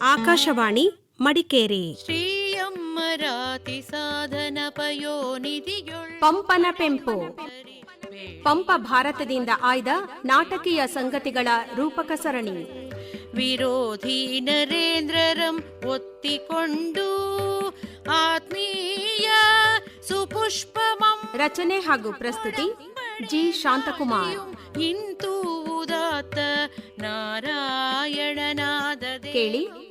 ಆಕಾಶವಾಣಿ ಮಡಿಕೇರಿ. ಶ್ರೀಯಮ್ಮರಾತಿ ಸಾಧನ ನಿಧಿ ಪಂಪನ ಪೆಂಪು. ಪಂಪ ಭಾರತದಿಂದ ಆಯ್ದ ನಾಟಕೀಯ ಸಂಗತಿಗಳ ರೂಪಕ ಸರಣಿ. ವಿರೋಧಿ ನರೇಂದ್ರರಂ ಒತ್ತಿಕೊಂಡು ಆತ್ಮೀಯ ಸುಪುಷ್ಪಮಂ ರಚನೆ ಹಾಗೂ ಪ್ರಸ್ತುತಿ ಜಿ. ಶಾಂತಕುಮಾರ್. ಇಂತೂ ಉದಾತ್ತ ನಾರಾಯಣನಾದ ಕೇಳಿ.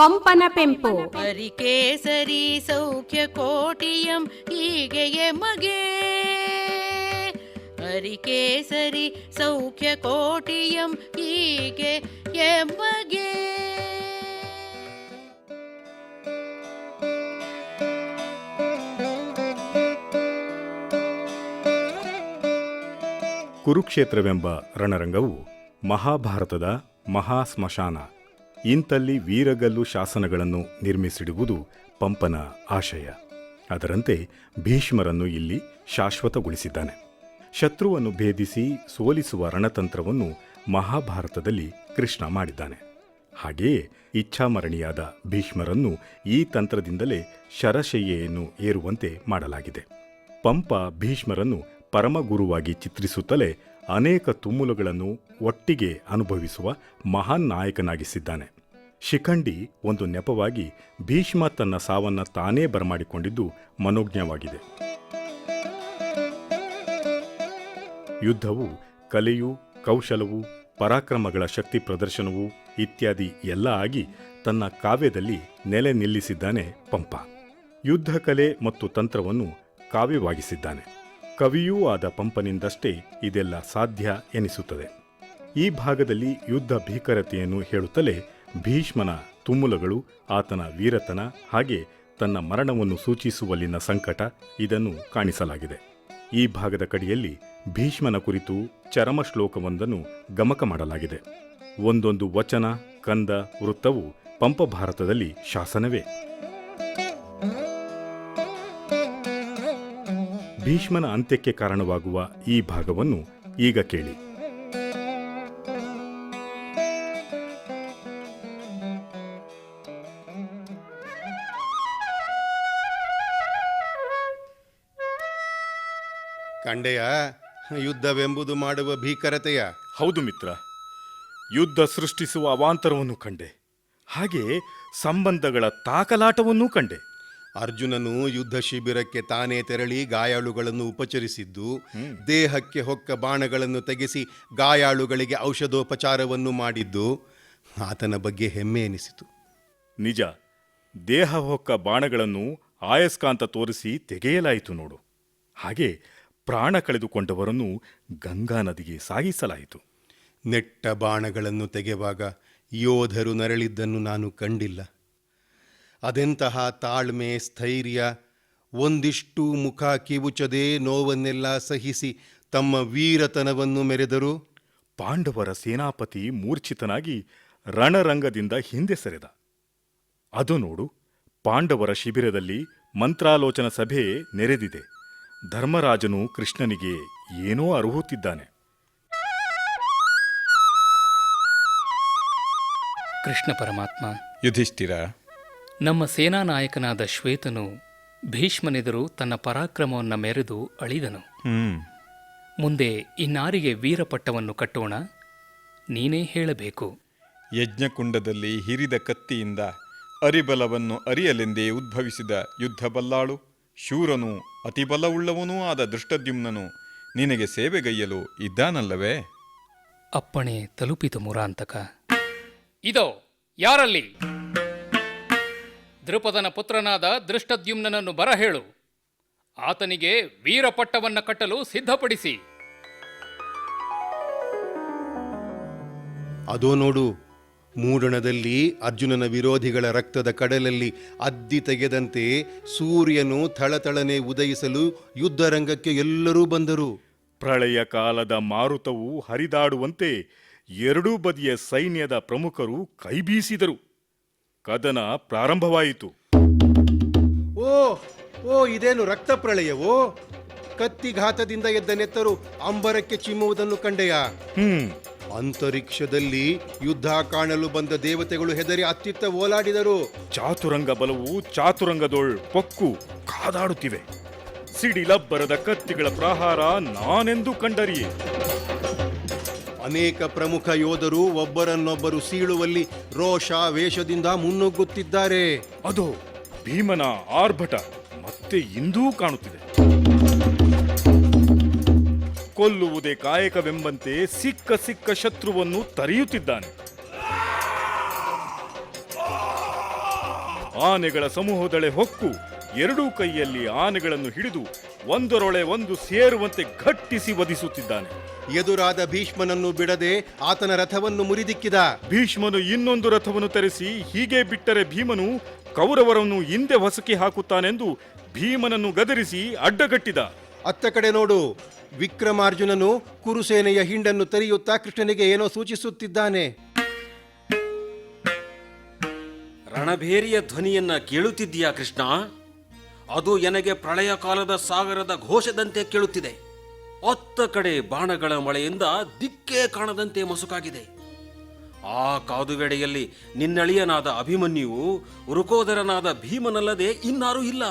ಪಂಪನ ಪೆಂಪು. ಹರಿಕೇಸರಿ ಸೌಖ್ಯ ಕೋಟಿಯಂ ಹೀಗೆಯೇ ಮಗೆ. ಹರಿಕೇಸರಿ ಸೌಖ್ಯ ಕೋಟಿಯಂ ಹೀಗೆ ಎಮಗೆ ಕುರುಕ್ಷೇತ್ರವೆಂಬ ರಣರಂಗವು ಮಹಾಭಾರತದ ಮಹಾ ಸ್ಮಶಾನ ಇಂತಲ್ಲಿ ವೀರಗಲ್ಲು ಶಾಸನಗಳನ್ನು ನಿರ್ಮಿಸಿಡುವುದು ಪಂಪನ ಆಶಯ. ಅದರಂತೆ ಭೀಷ್ಮರನ್ನು ಇಲ್ಲಿ ಶಾಶ್ವತಗೊಳಿಸಿದ್ದಾನೆ. ಶತ್ರುವನ್ನು ಭೇದಿಸಿ ಸೋಲಿಸುವ ರಣತಂತ್ರವನ್ನು ಮಹಾಭಾರತದಲ್ಲಿ ಕೃಷ್ಣ ಮಾಡಿದ್ದಾನೆ. ಹಾಗೆಯೇ ಇಚ್ಛಾಮರಣಿಯಾದ ಭೀಷ್ಮರನ್ನು ಈ ತಂತ್ರದಿಂದಲೇ ಶರಶಯ್ಯೆಯನ್ನು ಏರುವಂತೆ ಮಾಡಲಾಗಿದೆ. ಪಂಪ ಭೀಷ್ಮರನ್ನು ಪರಮಗುರುವಾಗಿ ಚಿತ್ರಿಸುತ್ತಲೇ ಅನೇಕ ತುಮ್ಮುಲುಗಳನ್ನು ಒಟ್ಟಿಗೆ ಅನುಭವಿಸುವ ಮಹಾನ್ ನಾಯಕನಾಗಿಸಿದ್ದಾನೆ. ಶಿಖಂಡಿ ಒಂದು ನೆಪವಾಗಿ ಭೀಷ್ಮ ತನ್ನ ಸಾವನ್ನ ತಾನೇ ಬರಮಾಡಿಕೊಂಡಿದ್ದು ಮನೋಜ್ಞವಾಗಿದೆ. ಯುದ್ಧವು, ಕಲೆಯು, ಕೌಶಲವು, ಪರಾಕ್ರಮಗಳ ಶಕ್ತಿ ಪ್ರದರ್ಶನವು ಇತ್ಯಾದಿ ಎಲ್ಲ ಆಗಿ ತನ್ನ ಕಾವ್ಯದಲ್ಲಿ ನೆಲೆ ನಿಲ್ಲಿಸಿದ್ದಾನೆ ಪಂಪ. ಯುದ್ಧ ಕಲೆ ಮತ್ತು ತಂತ್ರವನ್ನು ಕಾವ್ಯವಾಗಿಸಿದ್ದಾನೆ. ಕವಿಯೂ ಆದ ಪಂಪನಿಂದಷ್ಟೇ ಇದೆಲ್ಲ ಸಾಧ್ಯ ಎನಿಸುತ್ತದೆ. ಈ ಭಾಗದಲ್ಲಿ ಯುದ್ಧ ಭೀಕರತೆಯನ್ನು ಹೇಳುತ್ತಲೇ ಭೀಷ್ಮನ ತುಮ್ಮುಲಗಳು ಆತನ ವೀರತನ ಹಾಗೆ ತನ್ನ ಮರಣವನ್ನು ಸೂಚಿಸುವಲ್ಲಿನ ಸಂಕಟ ಇದನ್ನು ಕಾಣಿಸಲಾಗಿದೆ. ಈ ಭಾಗದ ಕಡೆಯಲ್ಲಿ ಭೀಷ್ಮನ ಕುರಿತು ಚರಮ ಶ್ಲೋಕವೊಂದನ್ನು ಗಮಕ ಮಾಡಲಾಗಿದೆ. ಒಂದೊಂದು ವಚನ, ಕಂದ, ವೃತ್ತವು ಪಂಪ ಭಾರತದಲ್ಲಿ ಶಾಸನವೇ. ಭೀಷ್ಮನ ಅಂತ್ಯಕ್ಕೆ ಕಾರಣವಾಗುವ ಈ ಭಾಗವನ್ನು ಈಗ ಕೇಳಿ. ಕಂಡೆಯ ಯುದ್ಧವೆಂಬುದು ಮಾಡುವ ಭೀಕರತೆಯ? ಹೌದು ಮಿತ್ರ ಯುದ್ಧ ಸೃಷ್ಟಿಸುವ ಅವಾಂತರವನ್ನು ಕಂಡೆ. ಹಾಗೆ ಸಂಬಂಧಗಳ ತಾಕಲಾಟವನ್ನೂ ಕಂಡೆ. ಅರ್ಜುನನು ಯುದ್ಧ ಶಿಬಿರಕ್ಕೆ ತಾನೇ ತೆರಳಿ ಗಾಯಾಳುಗಳನ್ನು ಉಪಚರಿಸಿದ್ದು ದೇಹಕ್ಕೆ ಹೊಕ್ಕ ಬಾಣಗಳನ್ನು ತೆಗೆಸಿ ಗಾಯಾಳುಗಳಿಗೆ ಔಷಧೋಪಚಾರವನ್ನು ಮಾಡಿದ್ದು ಆತನ ಬಗ್ಗೆ ಹೆಮ್ಮೆ ಎನಿಸಿತು. ನಿಜ ದೇಹ ಹೊಕ್ಕ ಬಾಣಗಳನ್ನು ಆಯಸ್ಕಾಂತ ತೋರಿಸಿ ತೆಗೆಯಲಾಯಿತು ನೋಡು. ಹಾಗೆ ಪ್ರಾಣ ಕಳೆದುಕೊಂಡವರನ್ನು ಗಂಗಾ ನದಿಗೆ ಸಾಗಿಸಲಾಯಿತು. ನೆಟ್ಟ ಬಾಣಗಳನ್ನು ತೆಗೆವಾಗ ಯೋಧರು ನರಳಿದ್ದನ್ನು ನಾನು ಕಂಡಿಲ್ಲ. ಅದೆಂತಹ ತಾಳ್ಮೆ ಸ್ಥೈರ್ಯ? ಒಂದಿಷ್ಟು ಮುಖ ಕಿವುಚದೆ ನೋವನ್ನೆಲ್ಲ ಸಹಿಸಿ ತಮ್ಮ ವೀರತನವನ್ನು ಮೆರೆದರು? ಪಾಂಡವರ ಸೇನಾಪತಿ ಮೂರ್ಛಿತನಾಗಿ ರಣರಂಗದಿಂದ ಹಿಂದೆ ಸರಿದ. ಅದು ನೋಡು ಪಾಂಡವರ ಶಿಬಿರದಲ್ಲಿ ಮಂತ್ರಾಲೋಚನ ಸಭೆ ನೆರೆದಿದೆ. ಧರ್ಮರಾಜನು ಕೃಷ್ಣನಿಗೆ ಏನೋ ಅರುಹುತ್ತಿದ್ದಾನೆ. ಕೃಷ್ಣ ಪರಮಾತ್ಮ ಯುಧಿಷ್ಠಿರ ನಮ್ಮ ಸೇನಾ ನಾಯಕನಾದ ಶ್ವೇತನು ಭೀಷ್ಮನೆದುರು ತನ್ನ ಪರಾಕ್ರಮವನ್ನು ಮೆರೆದು ಅಳಿದನು. ಮುಂದೆ ಇನ್ನಾರಿಗೆ ವೀರಪಟ್ಟವನ್ನು ಕಟ್ಟೋಣ ನೀನೇ ಹೇಳಬೇಕು. ಯಜ್ಞಕುಂಡದಲ್ಲಿ ಹಿರಿದ ಕತ್ತಿಯಿಂದ ಅರಿಬಲವನ್ನು ಅರಿಯಲೆಂದೇ ಉದ್ಭವಿಸಿದ ಯುದ್ಧಬಲ್ಲಾಳು ಶೂರನೂ ಶೂರನು ಅತಿಬಲವುಳ್ಳವನೂ ಆದ ದೃಷ್ಟದ್ಯುಮ್ನನು ನಿನಗೆ ಸೇವೆಗೈಯಲು ಇದ್ದಾನಲ್ಲವೇ? ಅಪ್ಪಣೆ ತಲುಪಿತು ಮುರಾಂತಕ. ಇದೋ ಯಾರಲ್ಲಿ? ದೃಪದನ ಪುತ್ರನಾದ ದೃಷ್ಟದ್ಯುಮ್ನನನ್ನು ಬರಹೇಳು. ಆತನಿಗೆ ವೀರಪಟ್ಟವನ್ನು ಕಟ್ಟಲು ಸಿದ್ಧಪಡಿಸಿ. ಅದೋ ನೋಡು ಮೂಡಣದಲ್ಲಿ ಅರ್ಜುನನ ವಿರೋಧಿಗಳ ರಕ್ತದ ಕಡಲಲ್ಲಿ ಅದ್ದಿ ತೆಗೆದಂತೆ ಸೂರ್ಯನು ಥಳಥಳನೆ ಉದಯಿಸಲು ಯುದ್ಧರಂಗಕ್ಕೆ ಎಲ್ಲರೂ ಬಂದರು. ಪ್ರಳಯ ಕಾಲದ ಮಾರುತವು ಹರಿದಾಡುವಂತೆ ಎರಡೂ ಬದಿಯ ಸೈನ್ಯದ ಪ್ರಮುಖರು ಕೈಬೀಸಿದರು. ಕದನ ಪ್ರಾರಂಭವಾಯಿತು. ಓ ಓ ಇದೇನು ರಕ್ತ ಪ್ರಳಯವೋ? ಕತ್ತಿಘಾತದಿಂದ ಎದ್ದ ನೆತ್ತರು ಅಂಬರಕ್ಕೆ ಚಿಮ್ಮುವುದನ್ನು ಕಂಡೆಯಾ? ಹ್ಮ್. ಅಂತರಿಕ್ಷದಲ್ಲಿ ಯುದ್ಧ ಕಾಣಲು ಬಂದ ದೇವತೆಗಳು ಹೆದರಿ ಅತ್ತಿತ್ತ ಓಲಾಡಿದರು. ಚಾತುರಂಗ ಬಲವು ಚಾತುರಂಗದೊಳ್ ಪೊಕ್ಕು ಕಾದಾಡುತ್ತಿವೆ. ಸಿಡಿಲಬ್ಬರದ ಕತ್ತಿಗಳ ಪ್ರಹಾರ ನಾನೆಂದು ಕಂಡರಿಯೇ. ಅನೇಕ ಪ್ರಮುಖ ಯೋಧರು ಒಬ್ಬರನ್ನೊಬ್ಬರು ಸೀಳುವಲ್ಲಿ ರೋಷ ವೇಷದಿಂದ ಮುನ್ನುಗ್ಗುತ್ತಿದ್ದಾರೆ. ಅದು ಭೀಮನ ಆರ್ಭಟ ಮತ್ತೆ ಇಂದೂ ಕಾಣುತ್ತಿದೆ. ಕೊಲ್ಲುವುದೇ ಕಾಯಕವೆಂಬಂತೆ ಸಿಕ್ಕ ಸಿಕ್ಕ ಶತ್ರುವನ್ನು ತರೆಯುತ್ತಿದ್ದಾನೆ. ಆನೆಗಳ ಸಮೂಹದಳೆ ಹೊಕ್ಕು ಎರಡೂ ಕೈಯಲ್ಲಿ ಆನೆಗಳನ್ನು ಹಿಡಿದು ಒಂದರೊಳೆ ಒಂದು ಸೇರುವಂತೆ ಘಟ್ಟಿಸಿ ವಧಿಸುತ್ತಿದ್ದಾನೆ. ಎದುರಾದ ಭೀಷ್ಮನನ್ನು ಬಿಡದೆ ಆತನ ರಥವನ್ನು ಮುರಿದಿಕ್ಕಿದ. ಭೀಷ್ಮನು ಇನ್ನೊಂದು ರಥವನ್ನು ತರಿಸಿ ಹೀಗೆ ಬಿಟ್ಟರೆ ಭೀಮನು ಕೌರವರನ್ನು ಹಿಂದೆ ಹೊಸಕಿ ಹಾಕುತ್ತಾನೆಂದು ಭೀಮನನ್ನು ಗದರಿಸಿ ಅಡ್ಡಗಟ್ಟಿದ. ಅತ್ತ ಕಡೆ ನೋಡು ವಿಕ್ರಮಾರ್ಜುನನು ಕುರುಸೇನೆಯ ಹಿಂಡನ್ನು ತರಿಯುತ್ತಾ ಕೃಷ್ಣನಿಗೆ ಏನೋ ಸೂಚಿಸುತ್ತಿದ್ದಾನೆ. ರಣಭೇರಿಯ ಧ್ವನಿಯನ್ನ ಕೇಳುತ್ತಿದ್ದೀಯಾ ಕೃಷ್ಣ? ಅದು ಎನಗೆ ಪ್ರಳಯ ಕಾಲದ ಸಾಗರದ ಘೋಷದಂತೆ ಕೇಳುತ್ತಿದೆ. ಅತ್ತ ಕಡೆ ಬಾಣಗಳ ಮಳೆಯಿಂದ ದಿಕ್ಕೇ ಕಾಣದಂತೆ ಮಸುಕಾಗಿದೆ. ಆ ಕಾದುವೆಡೆಯಲ್ಲಿ ನಿನ್ನಳಿಯನಾದ ಅಭಿಮನ್ಯುವು ರುಕೋದರನಾದ ಭೀಮನಲ್ಲದೆ ಇನ್ನಾರೂ ಇಲ್ಲ.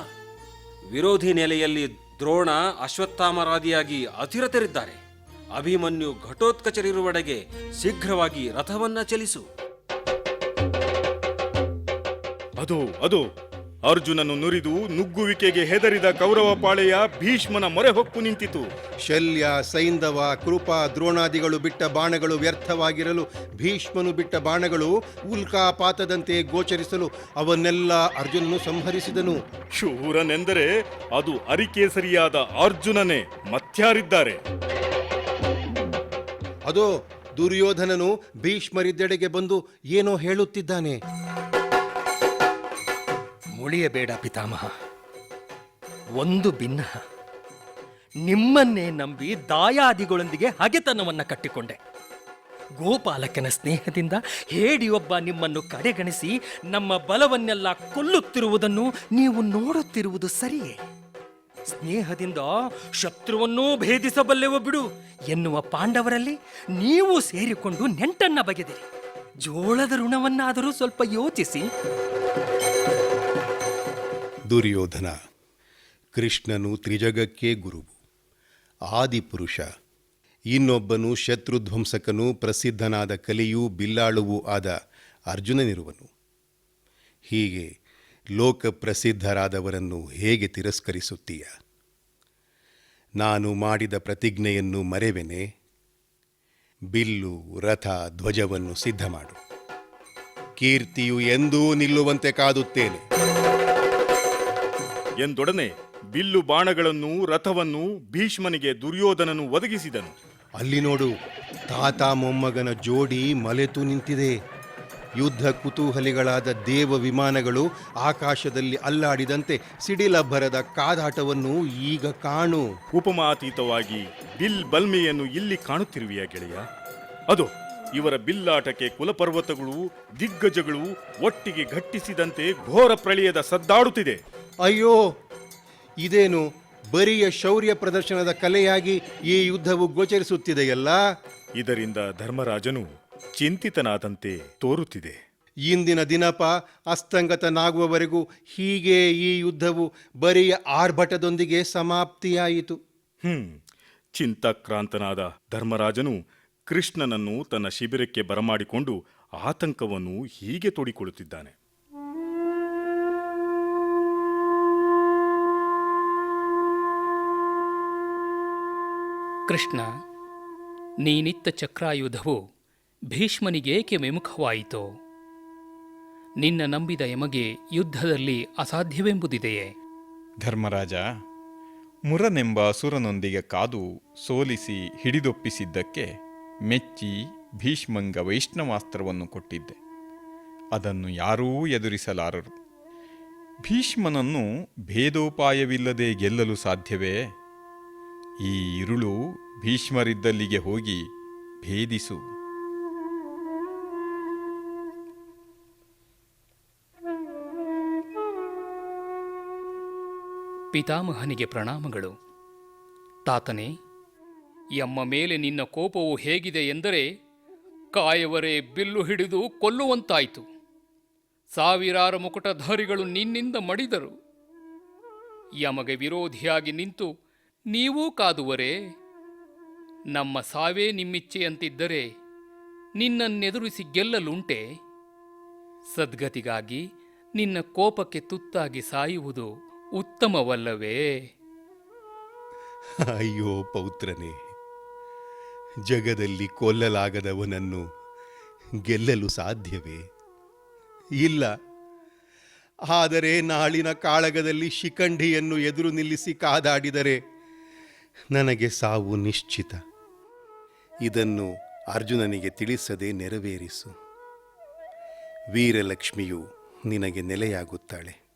ವಿರೋಧಿ ನೆಲೆಯಲ್ಲಿ ದ್ರೋಣ ಅಶ್ವತ್ಥಾಮರಾದಿಯಾಗಿ ಅತಿರತರಿದ್ದಾರೆ. ಅಭಿಮನ್ಯು ಘಟೋತ್ಕಚರಿರುವಡೆಗೆ ಶೀಘ್ರವಾಗಿ ರಥವನ್ನ ಚಲಿಸು. ಅದು ಅದು. ಅರ್ಜುನನು ನುರಿದು ನುಗ್ಗುವಿಕೆಗೆ ಹೆದರಿದ ಕೌರವ ಪಾಳೆಯ ಭೀಷ್ಮನ ಮೊರೆ ಹೊಕ್ಕು ನಿಂತಿತು. ಶಲ್ಯ ಸೈಂಧವ ಕೃಪಾ ದ್ರೋಣಾದಿಗಳು ಬಿಟ್ಟ ಬಾಣಗಳು ವ್ಯರ್ಥವಾಗಿರಲು ಭೀಷ್ಮನು ಬಿಟ್ಟ ಬಾಣಗಳು ಉಲ್ಕಾಪಾತದಂತೆ ಗೋಚರಿಸಲು ಅವನ್ನೆಲ್ಲ ಅರ್ಜುನನು ಸಂಹರಿಸಿದನು. ಶೂರನೆಂದರೆ ಅದು ಅರಿಕೇಸರಿಯಾದ ಅರ್ಜುನನೇ ಮತ್ಯಾರಿದ್ದಾರೆ. ಅದು ದುರ್ಯೋಧನನು ಭೀಷ್ಮರಿದ್ದೆಡೆಗೆ ಬಂದು ಏನೋ ಹೇಳುತ್ತಿದ್ದಾನೆ. ಮುಳಿಯಬೇಡ ಪಿತಾಮಹ. ಒಂದು ಭಿನ್ನ. ನಿಮ್ಮನ್ನೇ ನಂಬಿ ದಾಯಾದಿಗಳೊಂದಿಗೆ ಹಗೆತನವನ್ನು ಕಟ್ಟಿಕೊಂಡೆ. ಗೋಪಾಲಕನ ಸ್ನೇಹದಿಂದ ಹೇಡಿಯೊಬ್ಬ ನಿಮ್ಮನ್ನು ಕಡೆಗಣಿಸಿ ನಮ್ಮ ಬಲವನ್ನೆಲ್ಲ ಕೊಲ್ಲುತ್ತಿರುವುದನ್ನು ನೀವು ನೋಡುತ್ತಿರುವುದು ಸರಿಯೇ? ಸ್ನೇಹದಿಂದ ಶತ್ರುವನ್ನೂ ಭೇದಿಸಬಲ್ಲೆವು ಬಿಡು ಎನ್ನುವ ಪಾಂಡವರಲ್ಲಿ ನೀವು ಸೇರಿಕೊಂಡು ನೆಂಟನ್ನ ಬಗೆದಿರಿ. ಜೋಳದ ಋಣವನ್ನಾದರೂ ಸ್ವಲ್ಪ ಯೋಚಿಸಿ. ದುರ್ಯೋಧನ. ಕೃಷ್ಣನು ತ್ರಿಜಗಕ್ಕೆ ಗುರುವು. ಆದಿಪುರುಷ. ಇನ್ನೊಬ್ಬನು ಶತ್ರುಧ್ವಂಸಕನು ಪ್ರಸಿದ್ಧನಾದ ಕಲಿಯೂ ಬಿಲ್ಲಾಳುವೂ ಆದ ಅರ್ಜುನನಿರುವನು. ಹೀಗೆ ಲೋಕಪ್ರಸಿದ್ಧರಾದವರನ್ನು ಹೇಗೆ ತಿರಸ್ಕರಿಸುತ್ತೀಯ? ನಾನು ಮಾಡಿದ ಪ್ರತಿಜ್ಞೆಯನ್ನು ಮರೆವೆನೆ. ಬಿಲ್ಲು, ರಥ, ಧ್ವಜವನ್ನು ಸಿದ್ಧ ಮಾಡು ಕೀರ್ತಿಯು ಎಂದೂ ನಿಲ್ಲುವಂತೆ ಕಾದುತ್ತೇನೆ. ಎಂದೊಡನೆ ಬಿಲ್ಲು ಬಾಣಗಳನ್ನು ರಥವನ್ನು ಭೀಷ್ಮನಿಗೆ ದುರ್ಯೋಧನನು ಒದಗಿಸಿದನು. ಅಲ್ಲಿ ನೋಡು ತಾತ ಮೊಮ್ಮಗನ ಜೋಡಿ ಮಲೆತು ನಿಂತಿದೆ. ಯುದ್ಧ ಕುತೂಹಲಿಗಳಾದ ದೇವ ವಿಮಾನಗಳು ಆಕಾಶದಲ್ಲಿ ಅಲ್ಲಾಡಿದಂತೆ ಸಿಡಿಲಭರದ ಕಾದಾಟವನ್ನು ಈಗ ಕಾಣು. ಉಪಮಾತೀತವಾಗಿ ಬಿಲ್ ಬಲ್ಮೆಯನ್ನು ಇಲ್ಲಿ ಕಾಣುತ್ತಿರುವೆಯ ಗೆಳೆಯ? ಅದು ಇವರ ಬಿಲ್ಲಾಟಕ್ಕೆ ಕುಲಪರ್ವತಗಳು ದಿಗ್ಗಜಗಳು ಒಟ್ಟಿಗೆ ಘಟ್ಟಿಸಿದಂತೆ ಘೋರ ಪ್ರಳಯದ ಸದ್ದಾಡುತ್ತಿದೆ. ಅಯ್ಯೋ ಇದೇನು ಬರಿಯ ಶೌರ್ಯ ಪ್ರದರ್ಶನದ ಕಲೆಯಾಗಿ ಈ ಯುದ್ಧವು ಗೋಚರಿಸುತ್ತಿದೆಯಲ್ಲ? ಇದರಿಂದ ಧರ್ಮರಾಜನು ಚಿಂತಿತನಾದಂತೆ ತೋರುತ್ತಿದೆ. ಇಂದಿನ ದಿನಪ ಅಸ್ತಂಗತನಾಗುವವರೆಗೂ ಹೀಗೆ ಈ ಯುದ್ಧವು ಬರಿಯ ಆರ್ಭಟದೊಂದಿಗೆ ಸಮಾಪ್ತಿಯಾಯಿತು. ಹ್ಮ್ ಚಿಂತಾಕ್ರಾಂತನಾದ ಧರ್ಮರಾಜನು ಕೃಷ್ಣನನ್ನು ತನ್ನ ಶಿಬಿರಕ್ಕೆ ಬರಮಾಡಿಕೊಂಡು ಆತಂಕವನ್ನು ಹೀಗೆ ತೋಡಿಕೊಳ್ಳುತ್ತಿದ್ದಾನೆ. ಕೃಷ್ಣ, ನೀನಿತ್ತ ಚಕ್ರಾಯುಧವು ಭೀಷ್ಮನಿಗೇಕೆ ವಿಮುಖವಾಯಿತೋ? ನಿನ್ನ ನಂಬಿದ ಯಮಗೆ ಯುದ್ಧದಲ್ಲಿ ಅಸಾಧ್ಯವೆಂಬುದಿದೆಯೇ? ಧರ್ಮರಾಜ, ಮುರನೆಂಬ ಅಸುರನೊಂದಿಗೆ ಕಾದು ಸೋಲಿಸಿ ಹಿಡಿದೊಪ್ಪಿಸಿದ್ದಕ್ಕೆ ಮೆಚ್ಚಿ ಭೀಷ್ಮಂಗ ವೈಷ್ಣವಾಸ್ತ್ರವನ್ನು ಕೊಟ್ಟಿದ್ದೆ. ಅದನ್ನು ಯಾರೂ ಎದುರಿಸಲಾರರು. ಭೀಷ್ಮನನ್ನು ಭೇದೋಪಾಯವಿಲ್ಲದೆ ಗೆಲ್ಲಲು ಸಾಧ್ಯವೇ? ಈ ಇರುಳು ಭೀಷ್ಮರಿದ್ದಲ್ಲಿಗೆ ಹೋಗಿ ಭೇದಿಸು. ಪಿತಾಮಹನಿಗೆ ಪ್ರಣಾಮಗಳು. ತಾತನೇ, ಎಮ್ಮ ಮೇಲೆ ನಿನ್ನ ಕೋಪವು ಹೇಗಿದೆ ಎಂದರೆ ಕಾಯವರೇ ಬಿಲ್ಲು ಹಿಡಿದು ಕೊಲ್ಲುವಂತಾಯಿತು. ಸಾವಿರಾರು ಮುಕುಟಧಾರಿಗಳು ನಿನ್ನಿಂದ ಮಡಿದರು. ಯಮಗೆ ವಿರೋಧಿಯಾಗಿ ನಿಂತು ನೀವೂ ಕಾದುವರೇ, ನಮ್ಮ ಸಾವೇ ನಿಮ್ಮಿಚ್ಛೆಯಂತಿದ್ದರೆ ನಿನ್ನನ್ನೆದುರಿಸಿ ಗೆಲ್ಲಲುಂಟೆ. ಸದ್ಗತಿಗಾಗಿ ನಿನ್ನ ಕೋಪಕ್ಕೆ ತುತ್ತಾಗಿ ಸಾಯುವುದು ಉತ್ತಮವಲ್ಲವೇ. ಅಯ್ಯೋ ಪೌತ್ರನೇ, ಜಗದಲ್ಲಿ ಕೊಲ್ಲಲಾಗದವನನ್ನು ಗೆಲ್ಲಲು ಸಾಧ್ಯವೇ? ಇಲ್ಲ. ಆದರೆ ನಾಳಿನ ಕಾಳಗದಲ್ಲಿ ಶಿಖಂಡಿಯನ್ನು ಎದುರು ನಿಲ್ಲಿಸಿ ಕಾದಾಡಿದರೆ ನನಗೆ ಸಾವು ನಿಶ್ಚಿತ. ಇದನ್ನು ಅರ್ಜುನನಿಗೆ ತಿಳಿಸದೆ ನೆರವೇರಿಸು. ವೀರಲಕ್ಷ್ಮಿಯು ನಿನಗೆ ನೆಲೆಯಾಗುತ್ತಾಳೆ.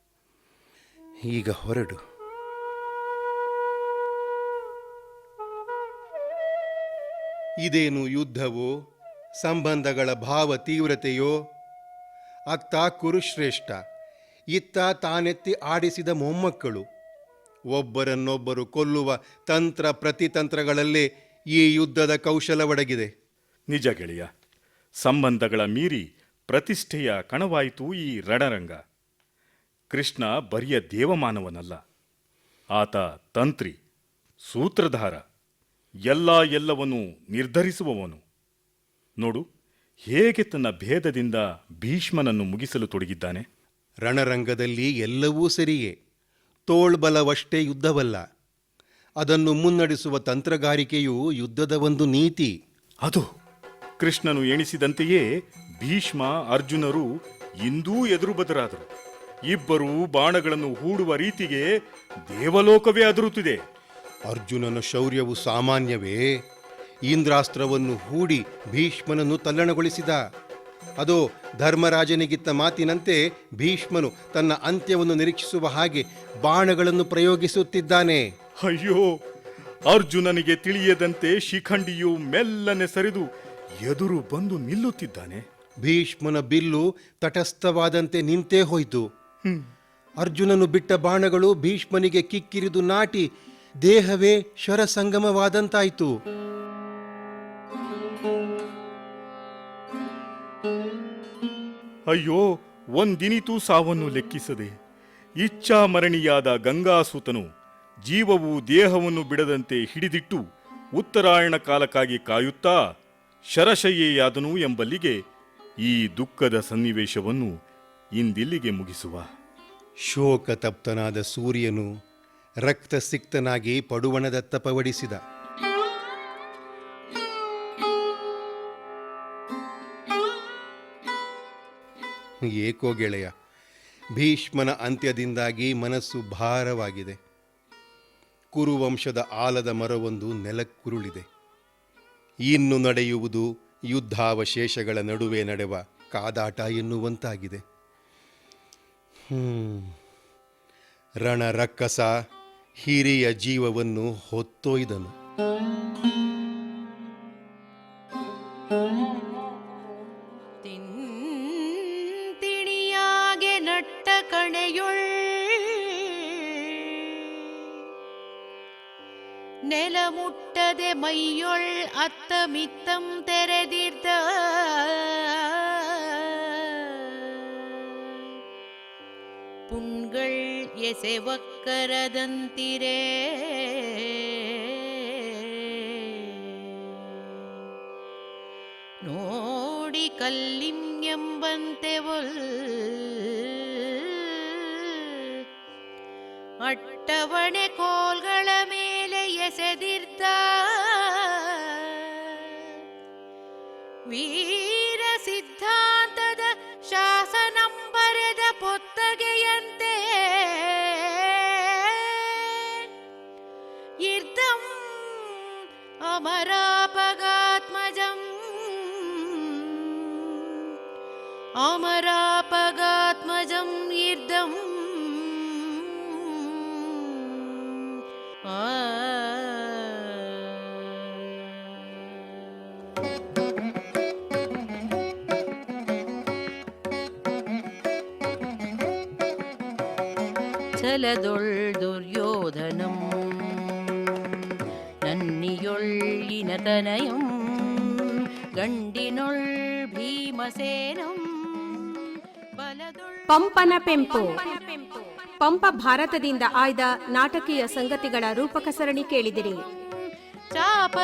ಈಗ ಹೊರಡು. ಇದೇನು ಯುದ್ಧವೋ? ಸಂಬಂಧಗಳ ಭಾವ ತೀವ್ರತೆಯೋ? ಅತ್ತ ಕುರುಶ್ರೇಷ್ಠ, ಇತ್ತ ತಾನೆತ್ತಿ ಆಡಿಸಿದ ಮೊಮ್ಮಕ್ಕಳು ಒಬ್ಬರನ್ನೊಬ್ಬರು ಕೊಲ್ಲುವ ತಂತ್ರ ಪ್ರತಿತಂತ್ರಗಳಲ್ಲಿ ಈ ಯುದ್ಧದ ಕೌಶಲವಡಗಿದೆ ನಿಜ ಗೆಳೆಯ ಸಂಬಂಧಗಳ ಮೀರಿ ಪ್ರತಿಷ್ಠೆಯ ಕಣವಾಯಿತು ಈ ರಣರಂಗ. ಕೃಷ್ಣ ಬರಿಯ ದೇವಮಾನವನಲ್ಲ ಆತ ತಂತ್ರಿ ಸೂತ್ರಧಾರ ಎಲ್ಲ ಎಲ್ಲವನ್ನೂ ನಿರ್ಧರಿಸುವವನು. ನೋಡು ಹೇಗೆ ತನ್ನ ಭೇದದಿಂದ ಭೀಷ್ಮನನ್ನು ಮುಗಿಸಲು ತೊಡಗಿದ್ದಾನೆ? ರಣರಂಗದಲ್ಲಿ ಎಲ್ಲವೂ ಸರಿಯೇ. ತೋಳ್ಬಲವಷ್ಟೇ ಯುದ್ಧವಲ್ಲ. ಅದನ್ನು ಮುನ್ನಡೆಸುವ ತಂತ್ರಗಾರಿಕೆಯು ಯುದ್ಧದ ಒಂದು ನೀತಿ. ಅದು ಕೃಷ್ಣನು ಎಣಿಸಿದಂತೆಯೇ ಭೀಷ್ಮ ಅರ್ಜುನರು ಇಂದೂ ಎದುರು ಬದರಾದರು. ಇಬ್ಬರೂ ಬಾಣಗಳನ್ನು ಹೂಡುವ ರೀತಿಗೆ ದೇವಲೋಕವೇ ಅದರುತ್ತಿದೆ. ಅರ್ಜುನನ ಶೌರ್ಯವು ಸಾಮಾನ್ಯವೇ. ಇಂದ್ರಾಸ್ತ್ರವನ್ನು ಹೂಡಿ ಭೀಷ್ಮನನ್ನು ತಲ್ಲಣಗೊಳಿಸಿದ. ಅದು ಧರ್ಮರಾಜನಿಗಿತ್ತ ಮಾತಿನಂತೆ ಭೀಷ್ಮನು ತನ್ನ ಅಂತ್ಯವನ್ನು ನಿರೀಕ್ಷಿಸುವ ಹಾಗೆ ಬಾಣಗಳನ್ನು ಪ್ರಯೋಗಿಸುತ್ತಿದ್ದಾನೆ. ಅಯ್ಯೋ ಅರ್ಜುನನಿಗೆ ತಿಳಿಯದಂತೆ ಶಿಖಂಡಿಯು ಮೆಲ್ಲನೆ ಸರಿದು ಎದುರು ಬಂದು ನಿಲ್ಲುತ್ತಿದ್ದಾನೆ. ಭೀಷ್ಮನ ಬಿಲ್ಲು ತಟಸ್ಥವಾದಂತೆ ನಿಂತೇ ಹೋಯಿತು. ಅರ್ಜುನನು ಬಿಟ್ಟ ಬಾಣಗಳು ಭೀಷ್ಮನಿಗೆ ಕಿಕ್ಕಿರಿದು ನಾಟಿ ದೇಹವೇ ಶರಸಂಗಮವಾದಂತಾಯಿತು. ಅಯ್ಯೋ, ಒಂದಿನಿತೂ ಸಾವನ್ನು ಲೆಕ್ಕಿಸದೆ. ಇಚ್ಛಾ ಮರಣಿಯಾದ ಗಂಗಾಸುತನು ಜೀವವು ದೇಹವನ್ನು ಬಿಡದಂತೆ ಹಿಡಿದಿಟ್ಟು ಉತ್ತರಾಯಣ ಕಾಲಕ್ಕಾಗಿ ಕಾಯುತ್ತಾ ಶರಶಯ್ಯೆಯಾದನು ಎಂಬಲ್ಲಿಗೆ ಈ ದುಃಖದ ಸನ್ನಿವೇಶವನ್ನು ಇಂದಿಲ್ಲಿಗೆ ಮುಗಿಸುವ. ಶೋಕತಪ್ತನಾದ ಸೂರ್ಯನು ರಕ್ತಸಿಕ್ತನಾಗಿ ಪಡುವಣದತ್ತ ಪವಡಿಸಿದ. ಏಕೋ ಗೆಳೆಯ. ಭೀಷ್ಮನ ಅಂತ್ಯದಿಂದಾಗಿ ಮನಸ್ಸು ಭಾರವಾಗಿದೆ. ಕುರುವಂಶದ ಆಲದ ಮರವೊಂದು ನೆಲಕ್ಕುರುಳಿದೆ. ಇನ್ನು ನಡೆಯುವುದು ಯುದ್ಧಾವಶೇಷಗಳ ನಡುವೆ ನಡೆವ ಕಾದಾಟ ಎನ್ನುವಂತಾಗಿದೆ. ಹ್ಮ್. ರಣರಕ್ಕಸ ಹಿರಿಯ ಜೀವವನ್ನು ಹೊತ್ತೊಯ್ದನು. ನಟ್ಟ ಕಣೆಯೊಳ್ ನೆಲ ಮುಟ್ಟದೆ ಮೈಯೊಳ್ ಅತ್ತ ಮಿತ್ತಂ ತೆರೆದಿದ್ದ ಪುಣ್ಗಳ್ ಎಸೆವಕ್ಕರದಂತಿರೇ ನೋಡಿ ಕಲ್ಲಿಂ ಎಂಬಂತೆ ಒಲ್ ಅಟ್ಟವಣೆ ಕೋಲ್ಗಳ ಮೇಲೆ ಎಸೆದಿರ್ತ ವೀರ ನನ್ನಿಯೊಳ್ಳಿನ ತನಯಂ ಗಂಡಿನೊಳ್ ಭೀಮಸೇನಂ ಬಲದೊಳ್ ಪಂಪನ ಪೆಂಪು. ಪಂಪ ಭಾರತದಿಂದ ಆಯ್ದ ನಾಟಕೀಯ ಸಂಗತಿಗಳ ರೂಪಕ ಸರಣಿ ಕೇಳಿದಿರಿ. ಚಾಪ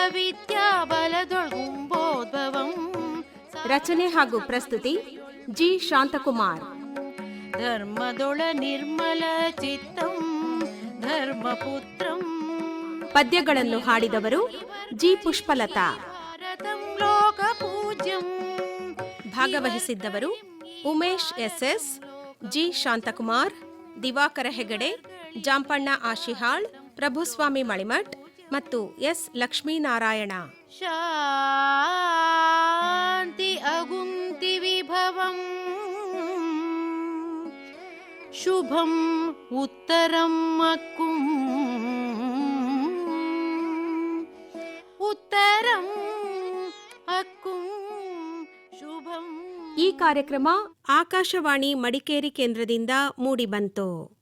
ರಚನೆ ಹಾಗೂ ಪ್ರಸ್ತುತಿ ಜಿ ಶಾಂತಕುಮಾರ್. ಧರ್ಮದೊಳ ನಿರ್ಮಲ ಚಿತ್ತಂ ಧರ್ಮಪುತ್ರಂ. ಪದ್ಯಗಳನ್ನು ಹಾಡಿದವರು ಜಿ ಪುಷ್ಪಲತಾ. ಲೋಕ ಪೂಜ್ಯಂ ಭಾಗವಹಿಸಿದ್ದವರು Umesh S S G Shanthakumar Divakara Hegde Jampanna Ashihal Prabhuswamy Malimath ಮತ್ತು ಎಸ್ ಲಕ್ಷ್ಮೀನಾರಾಯಣ. ಶಾಂತಿ ಶುಭಂ ಅಕ್ಕುಂ ಶುಭಂ ಈ ಕಾರ್ಯಕ್ರಮ ಆಕಾಶವಾಣಿ ಮಡಿಕೇರಿ ಕೇಂದ್ರದಿಂದ ಮೂಡಿಬಂತು.